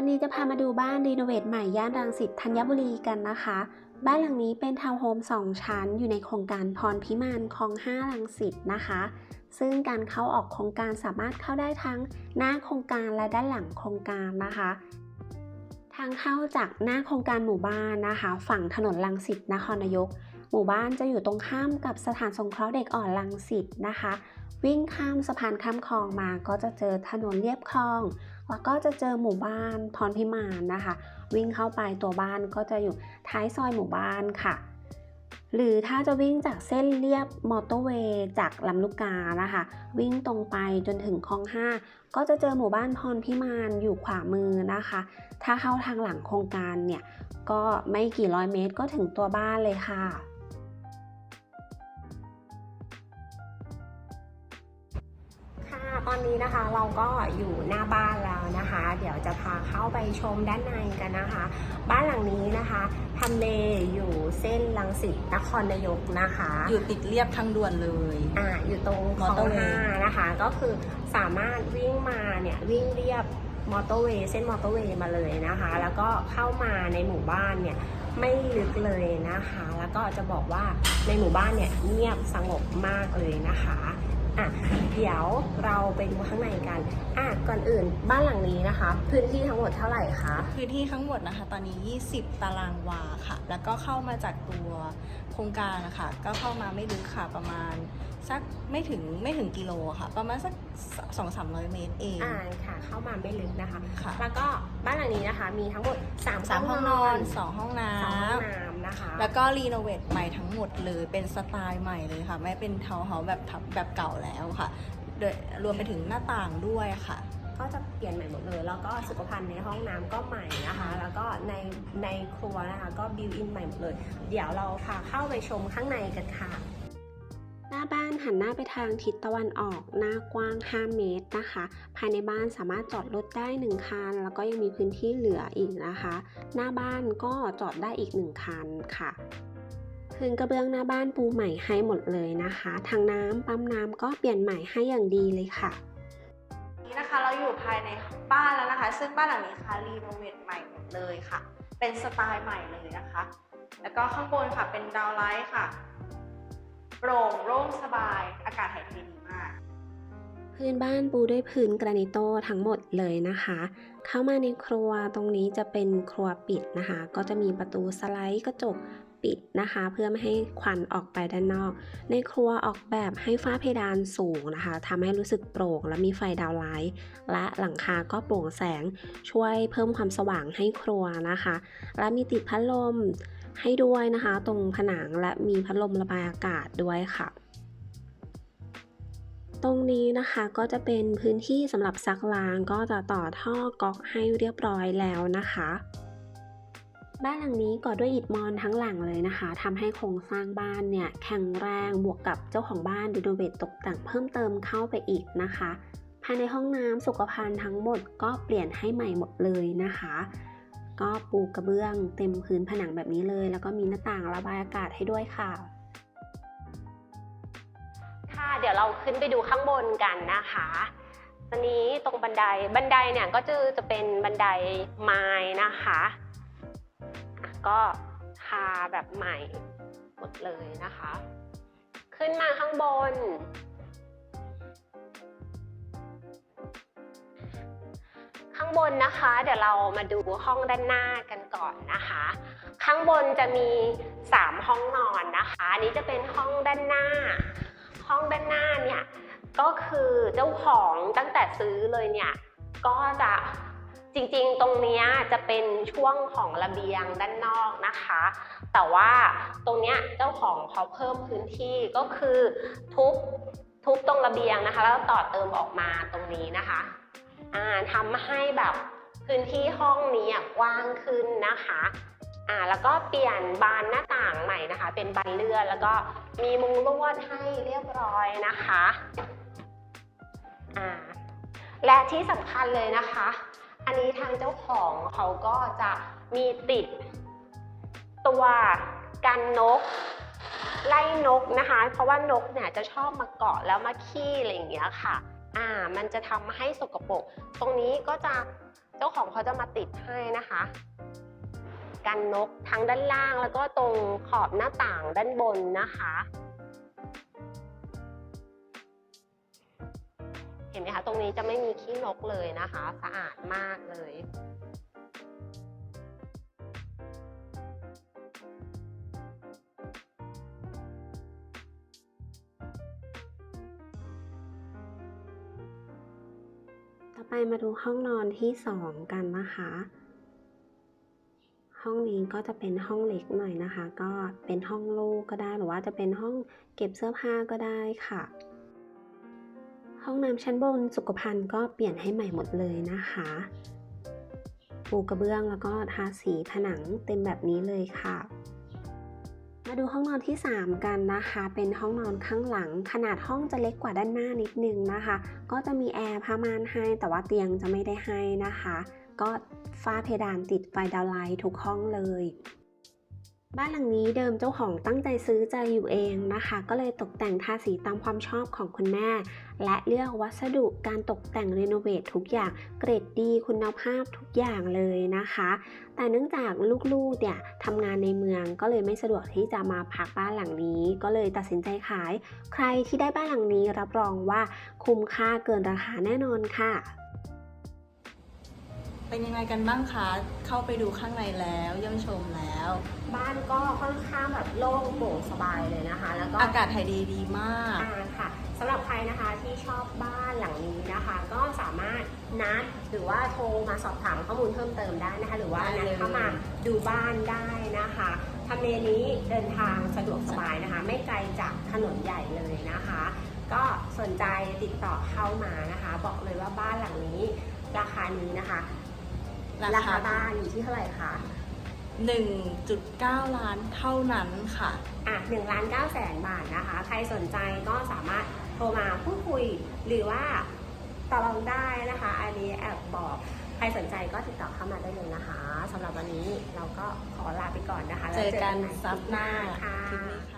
วันนี้จะพามาดูบ้านรีโนเวทใหม่ย่านรังสิตธัญบุรีกันนะคะ บ้านหลังนี้เป็นทาวน์โฮม 2 ชั้น อยู่ในโครงการพรพิมานคลอง 5 รังสิตนะคะ ซึ่งการเข้าออกโครงการสามารถเข้าได้ทั้งหน้าโครงการและด้านหลังโครงการนะคะ ทางเข้าจากหน้าโครงการหมู่บ้านนะคะ ฝั่งถนนรังสิตนครนายก หมู่บ้านจะอยู่ตรงข้ามกับสถานสงเคราะห์เด็กอ่อนรังสิตนะคะ วิ่งข้ามสะพานข้ามคลองมาก็จะเจอถนนเลียบคลอง แล้วก็จะเจอหมู่บ้านพรพิมานนะคะ วิ่งเข้าไปตัวบ้านก็จะอยู่ท้ายซอยหมู่บ้านค่ะ หรือถ้าจะวิ่งจากเส้นเลียบมอเตอร์เวย์จากลำลูกกานะคะ วิ่งตรงไปจนถึงคลอง 5 ก็จะเจอหมู่บ้านพรพิมานอยู่ขวามือนะคะ ถ้าเข้าทางหลังโครงการเนี่ยก็ไม่กี่ร้อยเมตรก็ถึงตัวบ้านเลยค่ะ ตอนนี้นะคะเราก็อยู่หน้าบ้านแล้วนะคะ เดี๋ยวจะพาเข้าไปชมด้านในกันนะคะ บ้านหลังนี้นะคะทำเลอยู่เส้นลังสิตนครนายกนะคะ อยู่ติดเรียบทางด่วนเลยอ่าอยู่ตรงคลองมอเตอร์เวย์ห้านะคะ ก็คือสามารถวิ่งมาเนี่ยวิ่งเรียบมอเตอร์เวย์เส้นมอเตอร์เวย์มาเลยนะคะ แล้วก็เข้ามาในหมู่บ้านเนี่ยไม่ลึกเลยนะคะ แล้วก็จะบอกว่าในหมู่บ้านเนี่ยเงียบสงบมากเลยนะคะ อะเดี๋ยวเราไปดูข้างในกันอะก่อนอื่นบ้านหลังนี้นะคะ พื้นที่ทั้งหมดเท่าไหร่คะพื้นที่ทั้งหมดนะคะ ตอนนี้ 20 ตารางวาค่ะ แล้วก็เข้ามาจากตัว ครงการนะคะก็เข้ามาไม่ลึกค่ะประมาณสักไม่ถึงไม่ถึงกิโลค่ะ ประมาณสัก2 3 0 0เมตรเองอ่าค่ะ เข้ามาไม่ลึกนะคะค่ะแล้วก็บ้านหลังนี้นะคะ มีทั้งหมดสามสามห้องนอน2ห้องน้สองห้องำน้ำนะคะแล้วก็รีโนเวทใหม่ทั้งหมดเลยเป็นสไตล์ใหม่เลยค่ะ ไม่เป็นทาวน์เฮาส์แบบทับแบบเก่าแล้วค่ะโดยรวมไปถึงหน้าต่างด้วยค่ะ ก็จะเปลี่ยนใหม่หมดเลย แล้วก็สุขภัณฑ์ในห้องน้ำก็ใหม่นะคะ แล้วก็ในในครัวนะคะก็บิวอินใหม่หมดเลย เดี๋ยวเราพาเข้าไปชมข้างในกันค่ะ หน้าบ้านหันหน้าไปทางทิศตะวันออก หน้ากว้าง 5 เมตรนะคะ ภายในบ้านสามารถจอดรถได้ 1 คัน แล้วก็ยังมีพื้นที่เหลืออีกนะคะ หน้าบ้านก็จอดได้อีก 1 คันค่ะพื้นกระเบื้องหน้าบ้านปูใหม่ให้หมดเลยนะคะ ทางน้ำปั๊มน้ำก็เปลี่ยนใหม่ให้อย่างดีเลยค่ะ นะคะ เราอยู่ภายในบ้านแล้วนะคะ ซึ่งบ้านหลังนี้ค่ะรีโนเวทใหม่หมดเลยค่ะ เป็นสไตล์ใหม่เลยนะคะ แล้วก็ข้างบนค่ะเป็นดาวไลท์ค่ะ โปร่งโล่งสบาย อากาศถ่ายเทดีมาก พื้นบ้านปูด้วยพื้นกรานิโตทั้งหมดเลยนะคะ เข้ามาในครัวตรงนี้จะเป็นครัวปิดนะคะ ก็จะมีประตูสไลด์กระจกปิดนะคะ เพื่อไม่ให้ควันออกไปด้านนอก ในครัวออกแบบให้ฝ้าเพดานสูงนะคะทำให้รู้สึกโปร่งและมีไฟดาวไลท์และหลังคาก็โปร่งแสงช่วยเพิ่มความสว่างให้ครัวนะคะ และมีติดพัดลมให้ด้วยนะคะ ตรงผนังและมีพัดลมระบายอากาศด้วยค่ะ ตรงนี้นะคะก็จะเป็นพื้นที่สำหรับซักล้างก็จะต่อท่อก๊อกให้เรียบร้อยแล้วนะคะ บ้านหลังนี้ก่อด้วยอิฐมอนทั้งหลังเลยนะคะทำให้โครงสร้างบ้านเนี่ยแข็งแรงบวกกับเจ้าของบ้านรีโนเวทตกแต่งเพิ่มเติมเข้าไปอีกนะคะ ภายในห้องน้ำสุขภัณฑ์ทั้งหมดก็เปลี่ยนให้ใหม่หมดเลยนะคะ ก็ปูกระเบื้องเต็มพื้นผนังแบบนี้เลย แล้วก็มีหน้าต่างระบายอากาศให้ด้วยค่ะ เดี๋ยวเราขึ้นไปดูข้างบนกันนะคะตอนนี้ตรงบันไดบันไดเนี่ยก็จะจะเป็นบันไดไม้นะคะอะก็ทาแบบใหม่หมดเลยนะคะ ขึ้นมาข้างบน ข้างบนนะคะ เดี๋ยวเรามาดูห้องด้านหน้ากันก่อนนะคะ ข้างบนจะมี 3 ห้องนอนนะคะอันนี้จะเป็นห้องด้านหน้า ห้องด้านหน้าเนี่ยก็คือเจ้าของตั้งแต่ซื้อเลยเนี่ยก็จะจริงๆ ตรงนี้จะเป็นช่วงของระเบียงด้านนอกนะคะ แต่ว่าตรงเนี้ยเจ้าของเขาเพิ่มพื้นที่ก็คือทุบทุบตรงระเบียงนะคะ แล้วต่อเติมออกมาตรงนี้นะคะอ่าทำให้แบบพื้นที่ห้องนี้กว้างขึ้นนะคะอ่าแล้วก็เปลี่ยนบานหน้าต่างใหม่นะคะ เป็นบานเลื่อนแล้วก็ มีมุงลวดให้เรียบร้อยนะคะอ่าและที่สำคัญเลยนะคะ อันนี้ทางเจ้าของเขาก็จะมีติดตัวกันนก ไล่นกนะคะ เพราะว่านกเนี่ยจะชอบมาเกาะแล้วมาขี้อะไรอย่างเงี้ยค่ะ อ่า มันจะทำให้สกปรก ตรงนี้ก็จะเจ้าของเขาจะมาติดให้นะคะ กันนกทั้งด้านล่างแล้วก็ตรงขอบหน้าต่างด้านบนนะคะ เห็นไหมคะตรงนี้จะไม่มีขี้นกเลยนะคะ สะอาดมากเลยต่อไปมาดูห้องนอนที่สองกันนะคะ ห้องนี้ก็จะเป็นห้องเล็กหน่อยนะคะ ก็เป็นห้องล่งก็ได้หรือว่าจะเป็นห้องเก็บเสื้อผ้าก็ได้ค่ะ ห้องน้ำชั้นบนสุขภัณฑ์ก็เปลี่ยนให้ใหม่หมดเลยนะคะปูกระเบื้องแล้วก็ทาสีผนังเต็มแบบนี้เลยค่ะมาดูห้องนอนที่ 3 กันนะคะ เป็นห้องนอนข้างหลัง ขนาดห้องจะเล็กกว่าด้านหน้านิดนึงนะคะ ก็จะมีแอร์ผ้าม่านให้ แต่ว่าเตียงจะไม่ได้ให้นะคะ ก็ฝ้าเพดานติดไฟดาวไลท์ทุกห้องเลย บ้านหลังนี้เดิมเจ้าของตั้งใจซื้อใจอยู่เองนะคะ ก็เลยตกแต่งทาสีตามความชอบของคุณแม่ และเลือกวัสดุการตกแต่งรีโนเวททุกอย่างเกรดดีคุณภาพทุกอย่างเลยนะคะ แต่เนื่องจากลูกๆเนี่ยทำงานในเมืองก็เลยไม่สะดวกที่จะมาพักบ้านหลังนี้ ก็เลยตัดสินใจขาย ใครที่ได้บ้านหลังนี้รับรองว่าคุ้มค่าเกินราคาแน่นอนค่ะ เป็นยังไงกันบ้างคะ เข้าไปดูข้างในแล้วเยี่ยมชมแล้ว บ้านก็ค่อนข้างแบบโล่งโปร่งสบายเลยนะคะ แล้วก็อากาศถ่ายดีดีมาก อ่าค่ะสำหรับใครนะคะที่ชอบบ้านหลังนี้นะคะ ก็สามารถนัดหรือว่าโทรมาสอบถามข้อมูลเพิ่มเติมได้นะคะ หรือว่าได้นัดเลย เข้ามาดูบ้านได้นะคะทำเลนี้เดินทางสะดวกสบายนะคะ ไม่ไกลจากถนนใหญ่เลยนะคะ ก็สนใจติดต่อเข้ามานะคะ บอกเลยว่าบ้านหลังนี้ราคานี้นะคะ ราคาบ้านอยู่ที่เท่าไหร่คะ1.9 ล้านเท่านั้นค่ะ อะหนึ่งล้านเก้าแสนบาทนะคะ ใครสนใจก็สามารถโทรมาพูดคุยหรือว่าต่อรองได้นะคะ อันนี้แอบบอก ใครสนใจก็ติดต่อเข้ามาได้เลยนะคะสำหรับวันนี้เราก็ขอลาไปก่อนนะคะแล้วเจอกันใหม่ซับหน้าค่ะคลิปนี้ค่ะ